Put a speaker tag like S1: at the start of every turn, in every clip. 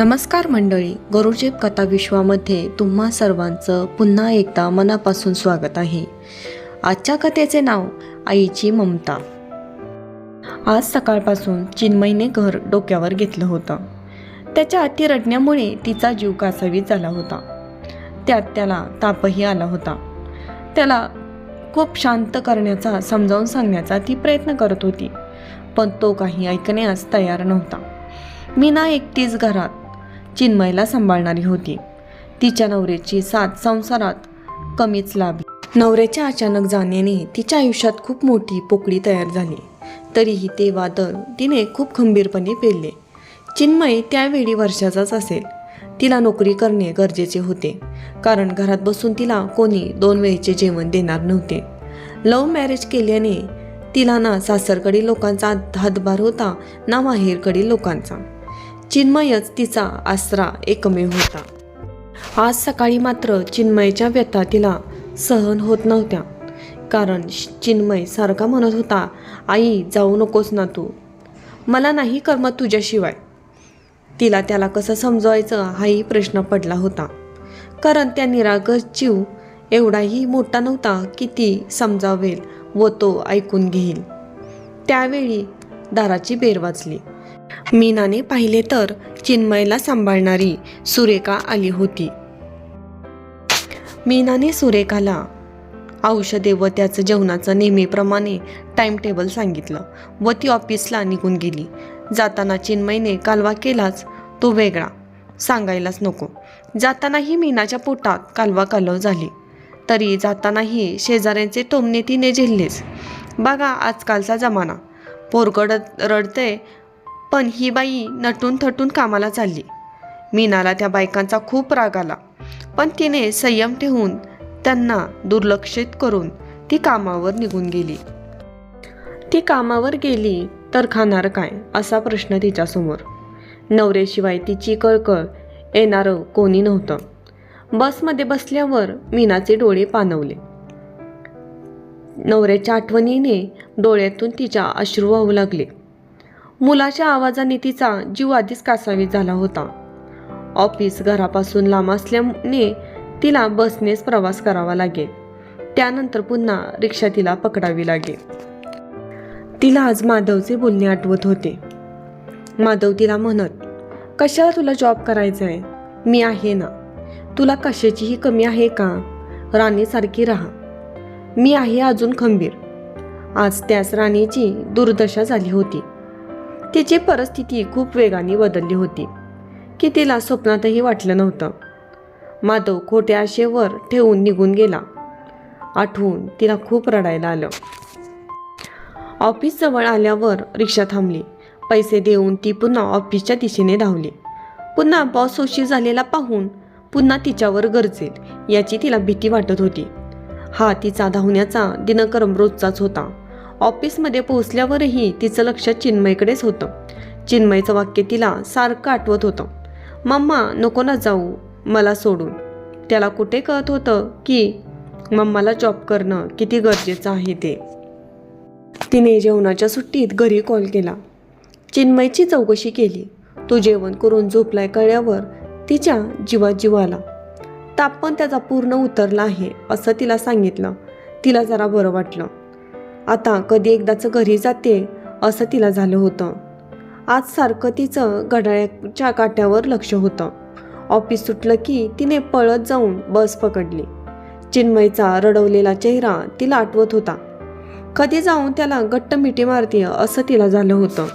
S1: नमस्कार मंडळी गुरुजेब कथा विश्वामध्ये तुम्हा सर्वांचं पुन्हा एकदा मनापासून स्वागत आहे. आजच्या कथेचे नाव आईची ममता. आज सकाळपासून चिन्मयने घर डोक्यावर घेतलं होतं. त्याच्या अति रडण्यामुळे तिचा जीव कासावीस झाला होता. त्यात त्याला तापही आला होता. त्याला खूप शांत करण्याचा समजावून सांगण्याचा ती प्रयत्न करत होती पण तो काही ऐकण्यास तयार नव्हता. मीना एकटीच घरात चिन्मयला सांभाळणारी होती. तिच्या नवऱ्याची साथ संसारात कमीच लाभली. नवऱ्याच्या अचानक जाण्याने तिच्या आयुष्यात खूप मोठी पोकळी तयार झाली. तरीही ते वादळ तिने खूप खंबीरपणे पेलले चिन्मय त्यावेळी वर्षाचाच असेल. तिला नोकरी करणे गरजेचे होते. कारण घरात बसून तिला कोणी दोन वेळेचे जेवण देणार नव्हते. लव्ह मॅरेज केल्याने तिला ना सासरकडील लोकांचा हातभार होता ना माहेरकडील लोकांचा. चिन्मयच तिचा आसरा एकमेव होता. आज सकाळी मात्र चिन्मयच्या व्यथा तिला सहन होत नव्हत्या. कारण श- चिन्मय सारखा म्हणत होता आई जाऊ नकोस ना तू. मला नाही करमत तुझ्याशिवाय. तिला त्याला कसं समजवायचं हाही प्रश्न पडला होता. कारण त्या निरागस जीव एवढाही मोठा नव्हता की ती समजावेल व तो ऐकून घेईल. त्यावेळी दाराची बेर वाजली. मीनाने पाहिले तर चिन्मयला सांभाळणारी सुरेखा आली होती. मीनाने सुरेखाला औषधे व त्याचं जेवणाचं नेहमीप्रमाणे टाइम टेबल सांगितलं व ती ऑफिसला निघून गेली. जाताना चिन्मयने कालवा केलाच तो वेगळा. सांगायलाच नको. जातानाही मीनाच्या पोटात कालवा कालव झाली. तरी जातानाही शेजाऱ्यांचे टोमणे तिने झेललेच. बघा आजकालचा जमाना. पोरगड रडते पण ही बाई नटून थटून कामाला चालली. मीनाला त्या बायकांचा खूप राग आला. पण तिने संयम ठेवून त्यांना दुर्लक्षित करून ती कामावर निघून गेली. ती कामावर गेली तर खाणार काय? असा प्रश्न तिच्यासमोर. नवऱ्याशिवाय तिची कळकळ येणारं कोणी नव्हतं. बसमध्ये बसल्यावर मीनाचे डोळे पानवले. नवऱ्याच्या आठवणीने डोळ्यातून तिच्या अश्रू वाहू लागले. मुलाच्या आवाजाने तिचा जीव आधीच कासावीस झाला होता. ऑफिस घरापासून लांब असल्याने तिला बसनेच प्रवास करावा लागेल त्यानंतर पुन्हा रिक्षा तिला पकडावी लागेल तिला आज माधवचे बोलणे आठवत होते. माधव तिला म्हणत कशाला तुला जॉब करायचा आहे मी आहे ना. तुला कशाचीही कमी आहे का? राणीसारखी राहा. मी आहे अजून खंबीर. आज त्याच राणीची दुर्दशा झाली होती. तिची परिस्थिती खूप वेगाने बदलली होती. की तिला स्वप्नातही वाटलं नव्हतं. माधव खोट्या आशेवर ठेवून निघून गेला. आठवून तिला खूप रडायला आलं. ऑफिसजवळ आल्यावर रिक्षा थांबली. पैसे देऊन ती पुन्हा ऑफिसच्या दिशेने धावली. पुन्हा बॉस उशीर झालेला पाहून पुन्हा तिच्यावर गरजेल याची तिला भीती वाटत होती. हा तिचा धावण्याचा दिनक्रम रोजचाच होता. ऑफिसमध्ये पोहोचल्यावरही तिचं लक्ष चिन्मयकडेच होतं. चिन्मयचं वाक्य तिला सारखं आठवत होतं. मम्मा नको ना जाऊ. मला सोडून. त्याला कुठे कळत होतं की मम्माला जॉब करणं किती गरजेचं आहे ते. तिने जेवणाच्या सुट्टीत घरी कॉल केला. चिन्मयची चौकशी केली. तो जेवण करून झोपलाय कळल्यावर तिच्या जीवात जीव आला. ताप पण त्याचा पूर्ण उतरला आहे असं तिला सांगितलं. तिला जरा बरं वाटलं. आता कधी एकदाचं घरी जाते असं तिला झालं होतं. आज सारखं तिचं घड्याळ्याच्या काट्यावर लक्ष होतं. ऑफिस सुटलं की तिने पळत जाऊन बस पकडली. चिन्मयचा रडवलेला चेहरा तिला आठवत होता. कधी जाऊन त्याला घट्ट मिठी मारतीय असं तिला झालं होतं.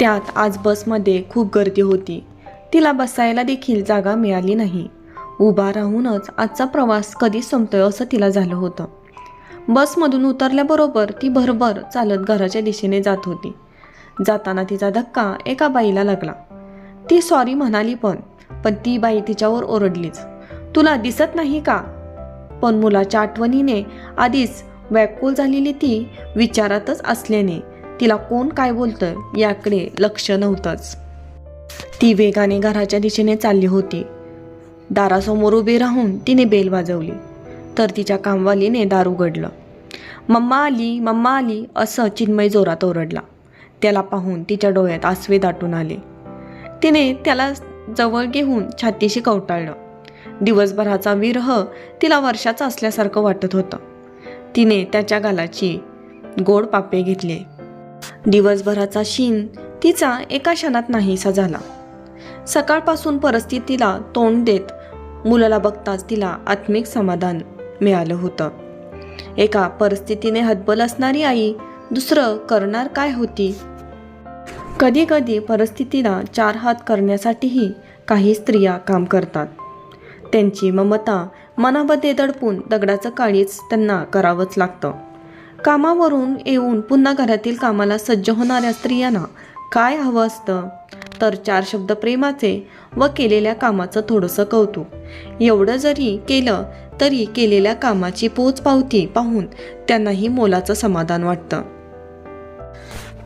S1: त्यात आज बसमध्ये खूप गर्दी होती. तिला बसायला देखील जागा मिळाली नाही. उभा राहूनच आजचा प्रवास कधी संपतोय असं तिला झालं होतं. बसमधून उतरल्याबरोबर ती भरभर चालत घराच्या दिशेने जात होती. जाताना तिचा धक्का एका बाईला लागला. ती सॉरी म्हणाली पण पण ती बाई तिच्यावर ओरडलीच. तुला दिसत नाही का? पण मुलाच्या आठवणीने आधीच व्याकुळ झालेली ती विचारातच असल्याने तिला कोण काय बोलतं याकडे लक्ष नव्हतंच. ती वेगाने घराच्या दिशेने चालली होती. दारासमोर उभी राहून तिने बेल वाजवली. तर तिच्या कामवालीने दार उघडलं. मम्मा आली मम्मा आली असं चिन्मय जोरात ओरडला. त्याला पाहून तिच्या डोळ्यात आसवे दाटून आले. तिने त्याला जवळ घेऊन छातीशी कवटाळलं. दिवसभराचा विरह तिला वर्षाचा असल्यासारखं वाटत होतं. तिने त्याच्या गालाची गोड पापे घेतले. दिवसभराचा शीन तिचा एका क्षणात नाहीसा झाला. सकाळपासून परिस्थितीला तोंड देत मुलाला बघताच तिला आत्मिक समाधान मिळालं होतं. एका परिस्थितीने हतबल असणारी आई दुसरं करणार काय होती? कधी कधी परिस्थितीला चार हात करण्यासाठीही काही स्त्रिया काम करतात. त्यांची ममता मनामध्ये दडपून दगडाचं काळीच त्यांना करावंच लागतं. कामावरून येऊन पुन्हा घरातील कामाला सज्ज होणाऱ्या स्त्रियांना काय हवं असतं? तर चार शब्द प्रेमाचे व केलेल्या कामाचं थोडंसं कौतुक. एवढं जरी केलं तरी केलेल्या कामाची पोचपावती पाहून त्यांनाही मोलाचं समाधान वाटतं.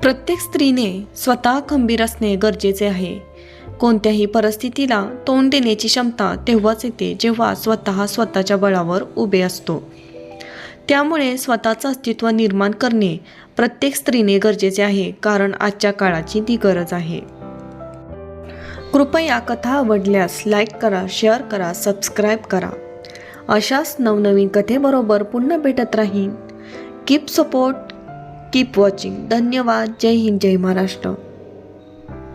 S1: प्रत्येक स्त्रीने स्वतः खंबीर असणे गरजेचे आहे. कोणत्याही परिस्थितीला तोंड देण्याची क्षमता तेव्हाच येते जेव्हा स्वतः स्वतःच्या बळावर उभे असतो. त्यामुळे स्वतःचं अस्तित्व निर्माण करणे प्रत्येक स्त्रीने गरजेचे आहे कारण आजच्या काळाची ती गरज आहे. कृपया कथा आवडल्यास लाईक करा शेअर करा सबस्क्राईब करा. अशाच नवनवीन कथेबरोबर पुन्हा भेटत राहीन. कीप सपोर्ट कीप वॉचिंग धन्यवाद. जय हिंद जय महाराष्ट्र.